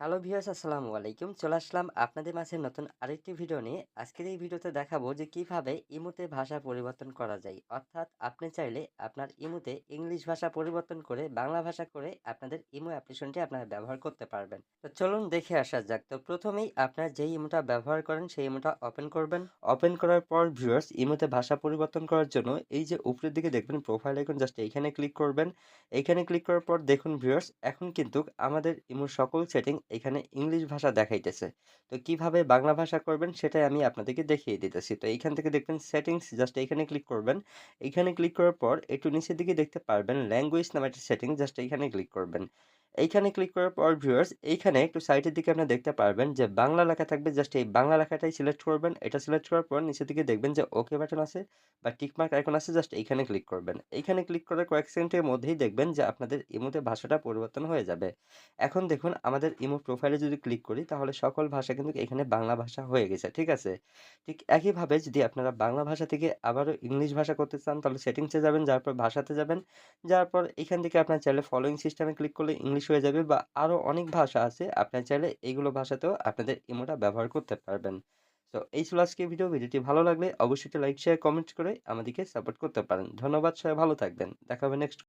Hello viewers, আসসালামু আলাইকুম। চলে আসলাম আপনাদের মাঝে নতুন আরেকটি ভিডিও নিয়ে। আজকের এই ভিডিওতে দেখাবো যে কীভাবে ইমোতে ভাষা পরিবর্তন করা যায়। অর্থাৎ আপনি চাইলে আপনার ইমোতে ইংলিশ ভাষা পরিবর্তন করে বাংলা ভাষা করে আপনাদের ইমো অ্যাপ্লিকেশনটি আপনারা ব্যবহার করতে পারবেন। তো চলুন দেখে আসা যাক। তো প্রথমেই আপনার যেই ইমোটা ব্যবহার করেন, সেই ইমোটা ওপেন করবেন। ওপেন করার পর ভিউয়ার্স, ইমোতে ভাষা পরিবর্তন করার জন্য এই যে উপরের দিকে দেখবেন প্রোফাইল আইকন, জাস্ট এইখানে ক্লিক করবেন। এইখানে ক্লিক করার পর দেখুন ভিউয়ার্স, এখন কিন্তু আমাদের ইমোর সকল সেটিং এখানে ইংলিশ ভাষা দেখাইতেছে। তো কীভাবে বাংলা ভাষা করবেন সেটাই আমি আপনাদেরকে দেখিয়ে দিতেছি। তো এইখান থেকে দেখবেন সেটিংস জাস্ট এখানে ক্লিক করবেন। এখানে ক্লিক করার পর একটু নিচের দিকে দেখতে পারবেন ল্যাঙ্গুয়েজ নামে একটা সেটিংস জাস্ট এখানে ক্লিক করবেন। এইখানে ক্লিক করার পর ভিউয়ার্স এইখানে একটু সাইডের দিকে আপনারা দেখতে পারবেন যে বাংলা লেখা থাকবে জাস্ট এই বাংলা লেখাটাই সিলেক্ট করবেন। এটা সিলেক্ট করার পর নিচের দিকে দেখবেন যে ওকে বাটন আছে বা টিকমার্ক আইকন আছে জাস্ট এইখানে ক্লিক করবেন। এইখানে ক্লিক করার কয়েক সেকেন্ডের মধ্যেই দেখবেন যে আপনাদের ইমোতে ভাষাটা পরিবর্তন হয়ে যাবে। এখন দেখুন, আমাদের ইমো প্রোফাইলে যদি ক্লিক করি, তাহলে সকল ভাষা কিন্তু এখানে বাংলা ভাষা হয়ে গেছে, ঠিক আছে? ঠিক একইভাবে যদি আপনারা বাংলা ভাষা থেকে আবারও ইংলিশ ভাষা করতে চান, তাহলে সেটিংসে যাবেন, যার পর ভাষাতে যাবেন যাওয়ার পর এখান থেকে আপনার চাইলে ফলোয়িং সিস্টেমে ক্লিক করলে ইংলিশ হয়ে যাবে বা আরও অনেক ভাষা আছে, আপনার চাইলে এগুলো ভাষাতেও আপনাদের ইমোটা ব্যবহার করতে পারবেন। তো এই ছিল আজকে ভিডিও ভিডিওটি ভালো লাগলে অবশ্যই লাইক শেয়ার কমেন্ট করে আমাদেরকে সাপোর্ট করতে পারেন। ধন্যবাদ, সবাই ভালো থাকবেন। দেখা হবে নেক্সট